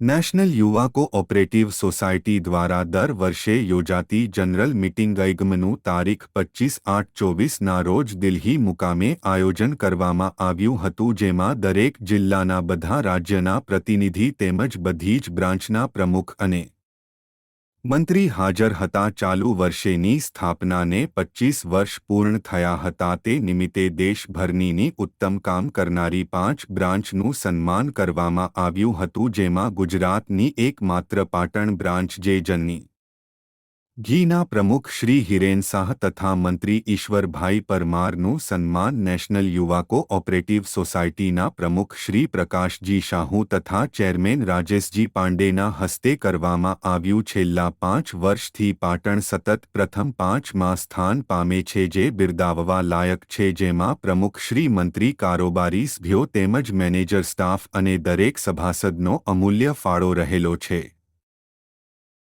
National યુવા cooperative society દ્વારા દર વર્ષે યોજાતી જનરલ મિટિંગ ગઈગમનું તારીખ પચીસ આઠ ચોવીસના રોજ દિલ્હી મુકામે આયોજન કરવામાં આવ્યું હતું, જેમાં દરેક જિલ્લાના બધા રાજ્યના પ્રતિનિધિ તેમજ બધી જ બ્રાન્ચના પ્રમુખ અને મંત્રી હાજર હતા ચાલુ વર્ષેની સ્થાપનાને પચીસ વર્ષ પૂર્ણ થયા હતા તે નિમિત્તે દેશભરનીની ઉત્તમ કામ કરનારી પાંચ બ્રાન્ચનું સન્માન કરવામાં આવ્યું હતું જેમાં ગુજરાતની એકમાત્ર પાટણ બ્રાન્ચ જે જનની ઘીના પ્રમુખ શ્રી હિરેન શાહ તથા મંત્રી ઈશ્વરભાઈ પરમારનું સન્માન નેશનલ યુવા કોઓપરેટિવ સોસાયટીના પ્રમુખ શ્રી પ્રકાશજી શાહુ તથા ચેરમેન રાજેશજી પાંડેના હસ્તે કરવામાં આવ્યું છેલ્લા પાંચ વર્ષથી પાટણ સતત પ્રથમ પાંચમાં સ્થાન પામે છે જે બિરદાવવા લાયક છે, જેમાં પ્રમુખ શ્રી મંત્રી કારોબારી સભ્યો તેમજ મેનેજર સ્ટાફ અને દરેક સભાસદનો અમૂલ્ય ફાળો રહેલો છે.